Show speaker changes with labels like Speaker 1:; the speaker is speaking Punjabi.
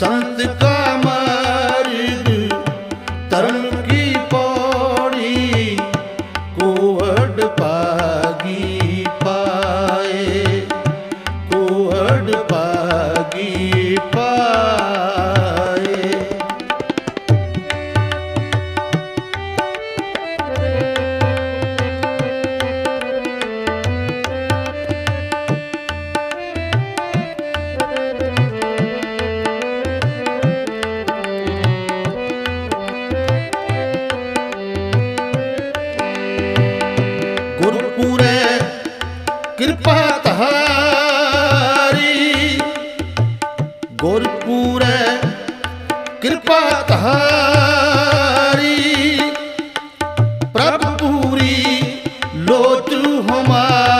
Speaker 1: ਸੰਤ ਕਾ ਮਾਰਗ ਪੌੜੀ ਕੋਹੜ ਪਾਗੀ ਪਾਏ ਪਾ ਕਿਰਪਾ ਤਹਾਰੀ ਗੁਰ ਪੂਰੈ ਕਿਰਪਾ